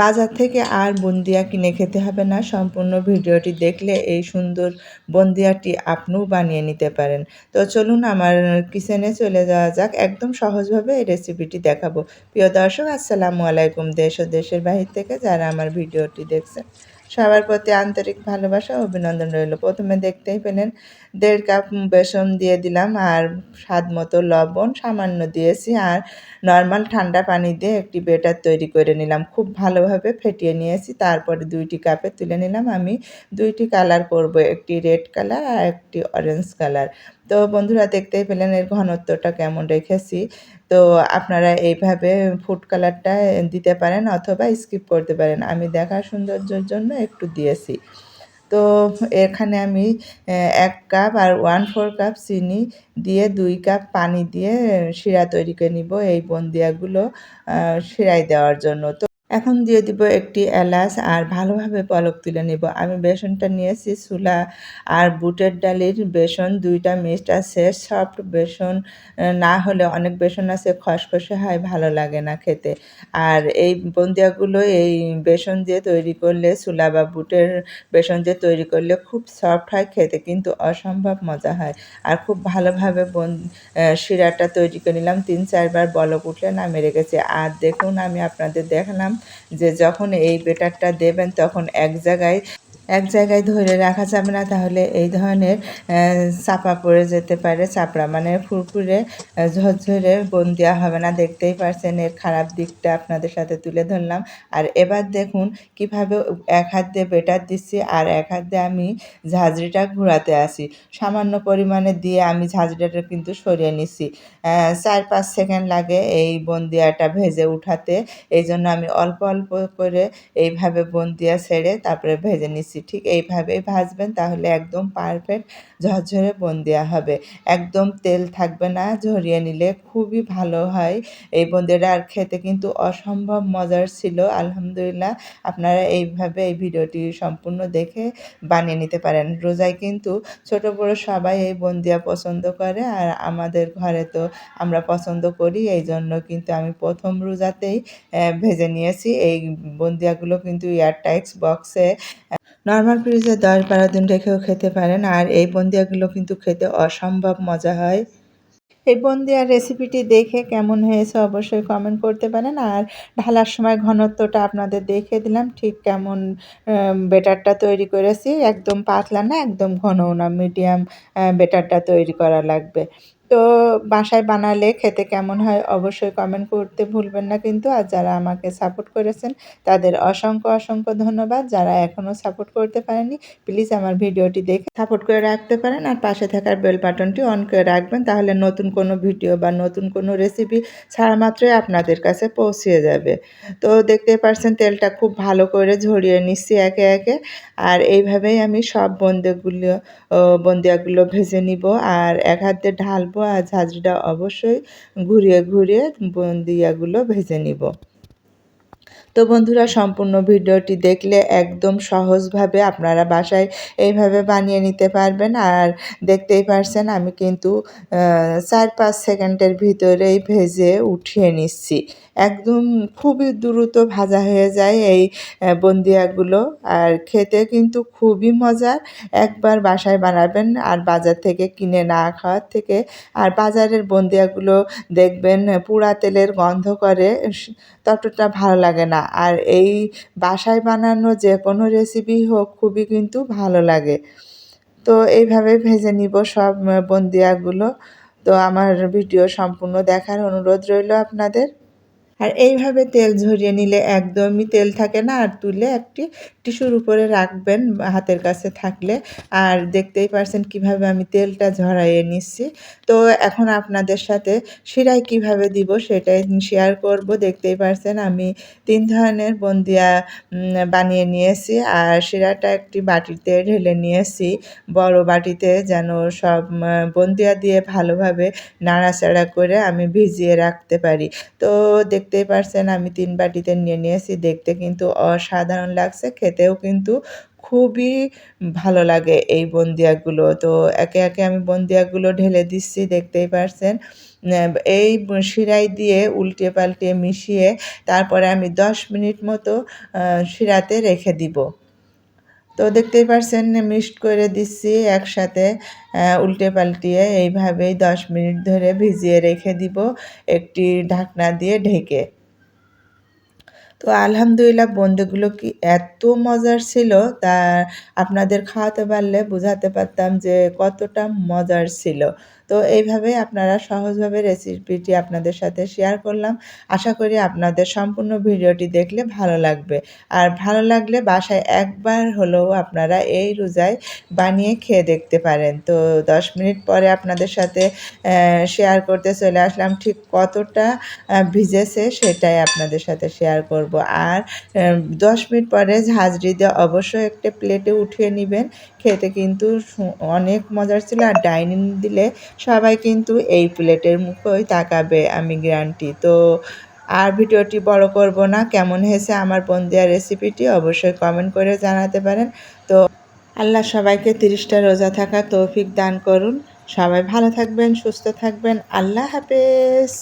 বাজার থেকে আর বন্দিয়া কিনে খেতে হবে না। সম্পূর্ণ ভিডিওটি দেখলে এই সুন্দর বন্দিয়াটি আপনিও বানিয়ে নিতে পারেন। তো চলুন আমার কিচেনে চলে যাওয়া যাক। একদম সহজভাবে এই রেসিপিটি দেখাবো। প্রিয় দর্শক, আসসালামু আলাইকুম। দেশ ও দেশের বাহির থেকে যারা আমার ভিডিওটি দেখছেন সবার প্রতি আন্তরিক ভালোবাসা অভিনন্দন রইল। প্রথমে দেখতেই পেলেন দেড় কাপ বেসন দিয়ে দিলাম আর স্বাদ মতো লবণ সামান্য দিয়েছি আর নর্মাল ঠান্ডা পানি দিয়ে একটি বেটার তৈরি করে নিলাম। খুব ভালোভাবে ফেটিয়ে নিয়েছি। তারপরে দুইটি কাপে তুলে নিলাম। আমি দুইটি কালার করব, একটি রেড কালার আর একটি অরেঞ্জ কালার। তো বন্ধুরা দেখতেই পেলেন এর ঘনত্বটা কেমন রেখেছি। তো আপনারা এইভাবে ফুড কালারটা দিতে পারেন অথবা স্কিপ করতে পারেন। আমি দেখার সৌন্দর্যের জন্য একটু দিয়েছি। তো এখানে আমি এক কাপ আর ওয়ান ফোর কাপ চিনি দিয়ে দুই কাপ পানি দিয়ে শিরা তৈরি করে নিব এই বন্দিয়াগুলো শিরাই দেওয়ার জন্য। তো এখন দিয়ে দিব একটি এলাচ আর ভালোভাবে পলক তুলে নিব। আমি বেসনটা নিয়েছি, চুলা আর বুটের ডালির বেসন, দুইটা মিক্সড আছে, সফট বেসন না হলে অনেক বেসন আছে, খসখসে হয়, ভালো লাগে না খেতে। আর এই বন্দিয়াগুলো এই বেসন দিয়ে তৈরি করলে, চুলা বা বুটের বেসন দিয়ে তৈরি করলে খুব সফট হয়, খেতে কিন্তু অসম্ভব মজা হয়। আর খুব ভালোভাবে বন শিরাটা তৈরি করে নিলাম, তিন চারবার বলক উঠলে নামে রেখেছে। আর দেখুন, আমি আপনাদের দেখালাম যে যখন এই বেটারটা দেবেন তখন এক জায়গায় এক জায়গায় ধরে রাখা যাবে না, তাহলে এই ধরনের চাপা পড়ে যেতে পারে। চাপড়া মানে ফুরফুরে ঝরঝরে বোন দেওয়া হবে না। দেখতেই পারছেন এর খারাপ দিকটা আপনাদের সাথে তুলে ধরলাম। আর এবার দেখুন কীভাবে এক হাত দিয়ে বেটার দিচ্ছি আর এক হাত দিয়ে আমি ঝাঁঝরিটা ঘোরাতে আসি। সামান্য পরিমাণে দিয়ে আমি ঝাঁঝরিটা কিন্তু সরিয়ে নিচ্ছি। চার পাঁচ সেকেন্ড লাগে এই বন্দিয়াটা ভেজে উঠাতে। এই জন্য আমি অল্প অল্প করে এইভাবে বন্দিয়া ছেড়ে তারপরে ভেজে নিচ্ছি। দিচ্ছি ঠিক এইভাবেই ভাজবেন তাহলে একদম পারফেক্ট ঝরঝরে দেওয়া হবে। একদম তেল থাকবে না, ঝরিয়ে নিলে খুবই ভালো হয়। এই বোঁদেটা আর খেতে কিন্তু অসম্ভব মজার ছিল, আলহামদুলিল্লাহ। আপনারা এইভাবে এই ভিডিওটি সম্পূর্ণ দেখে বানিয়ে নিতে পারেন। রোজায় কিন্তু ছোট বড় সবাই এই বন্দিয়া পছন্দ করে আর আমাদের ঘরে তো আমরা পছন্দ করি এই জন্য কিন্তু আমি প্রথম রোজাতেই ভেজে নিয়েছি। এই বন্দিয়াগুলো কিন্তু এয়ারটাইটস বক্সে নর্মাল ফ্রিজে দশ বারো দিন রেখেও খেতে পারেন, আর এই বন্দিয়াগুলো কিন্তু খেতে অসম্ভব মজা হয়। এই বন্দিয়ার রেসিপিটি দেখে কেমন হয়েছে অবশ্যই কমেন্ট করতে পারেন, আর ঢালার সময় ঘনত্বটা আপনাদের দেখে দিলাম, ঠিক কেমন বেটারটা তৈরি করেছি, একদম পাতলা না, একদম ঘনও না মিডিয়াম বেটারটা তৈরি করা লাগবে। তো বাসায় বানালে খেতে কেমন হয় অবশ্যই কমেন্ট করতে ভুলবেন না। কিন্তু আর যারা আমাকে সাপোর্ট করেছেন, তাদের অসংখ্য অসংখ্য ধন্যবাদ। যারা এখনও সাপোর্ট করতে পারেনি প্লিজ আমার ভিডিওটি দেখে সাপোর্ট করে রাখতে পারেন। আর পাশে থাকার বেল বাটনটি অন করে রাখবেন, তাহলে নতুন কোনো ভিডিও বা নতুন কোনো রেসিপি ছাড়া মাত্রই আপনাদের কাছে পৌঁছিয়ে যাবে। তো দেখতে পারছেন, তেলটা খুব ভালো করে ঝরিয়ে নিচ্ছি একে একে। আর এইভাবেই আমি সব বন্দেগুলো বন্দিয়াগুলো ভেজে নিব। আর এক হাতে ঢালবো আর ঝাঁঝরিটা অবশ্যই ঘুরিয়ে ঘুরিয়ে দিয়াগুলো ভেজে নিব। তো বন্ধুরা, সম্পূর্ণ ভিডিওটি দেখলে একদম সহজভাবে আপনারা বাসায় এইভাবে বানিয়ে নিতে পারবেন। আর দেখতেই পারছেন, আমি কিন্তু চার পাঁচ সেকেন্ডের ভিতরেই ভেজে উঠিয়ে নিচ্ছি। একদম খুবই দ্রুত ভাজা হয়ে যায় এই বন্দিয়াগুলো। আর খেতে কিন্তু খুবই মজার। একবার বাসায় বানাবেন আর বাজার থেকে কিনে না খাওয়ার থেকে। আর বাজারের বন্দিয়াগুলো দেখবেন, পুরা তেলের গন্ধ করে, ততটা ভালো লাগে না। আর এই বাসায় বানানো যে কোনো রেসিপি হোক, খুবই কিন্তু ভালো লাগে। তো এইভাবে ভেজে নিব সব বন্দিয়াগুলো। তো আমার ভিডিও সম্পূর্ণ দেখার অনুরোধ রইল আপনাদের। আর এইভাবে তেল ঝরিয়ে নিলে একদমই তেল থাকে না, আর তুলে একটি টিস্যুর উপরে রাখবেন হাতের কাছে থাকলে। আর দেখতেই পারছেন কীভাবে আমি তেলটা ঝরাইয়ে নিচ্ছি। তো এখন আপনাদের সাথে শিরাই কীভাবে দিব সেটাই শেয়ার করব। দেখতেই পারছেন আমি তিন ধরনের বন্দিয়া বানিয়ে নিয়েছি। আর শিরাটা একটি বাটিতে ঢেলে নিয়েছি। বড় বাটিতে যেন সব বন্দিয়া দিয়ে ভালোভাবে নাড়াচাড়া করে আমি ভিজিয়ে রাখতে পারি। তো দেখতেই পারছেন, আমি তিন বাটিতে নিয়ে নিয়েছি, দেখতে কিন্তু অসাধারণ লাগছে, খেতেও কিন্তু খুবই ভালো লাগে এই বন্দিয়াগুলো। তো একে একে আমি বন্দিয়াগুলো ঢেলে দিচ্ছি, দেখতেই পারছেন। এই শিরাই দিয়ে উল্টে পাল্টে মিশিয়ে তারপরে আমি দশ মিনিট মতো শিরাতে রেখে দিব। তো দেখতেই পারছেন মিক্সড করে দিচ্ছি একসাথে উল্টে পাল্টিয়ে এইভাবেই দশ মিনিট ধরে ভিজিয়ে রেখে দিব একটি ঢাকনা দিয়ে ঢেকে। তো আলহামদুলিল্লাহ বন্ধুগুলো কি এত মজার ছিল তা আপনাদের খাওয়াতে পারলে বোঝাতে পারতাম যে কতটা মজার ছিল। তো এইভাবে আপনারা সহজভাবে রেসিপিটি আপনাদের সাথে শেয়ার করলাম। আশা করি আপনাদের সম্পূর্ণ ভিডিওটি দেখলে ভালো লাগবে। আর ভালো লাগলে বাসায় একবার হলেও আপনারা এই রোজায় বানিয়ে খেয়ে দেখতে পারেন। তো দশ মিনিট পরে আপনাদের সাথে শেয়ার করতে চলে আসলাম। ঠিক কতটা ভিজেছে সেটাই আপনাদের সাথে শেয়ার করব। আর দশ মিনিট পরে ঝাঁঝরি দিয়ে অবশ্যই একটা প্লেটে উঠিয়ে নেবেন। খেতে কিন্তু অনেক মজার ছিল আর ডাইনিং দিলে সবাই কিন্তু এই প্লেটের মুখেই তাকাবে, আমি গ্যারান্টি তো আর ভিডিওটি বড় করব না, কেমন হয়েছে আমার বন্দিয়া রেসিপিটি অবশ্যই কমেন্ট করে জানাতে পারেন। তো আল্লাহ সবাইকে তিরিশটা রোজা থাকা তৌফিক দান করুন। সবাই ভালো থাকবেন, সুস্থ থাকবেন, আল্লাহ হাফেজ।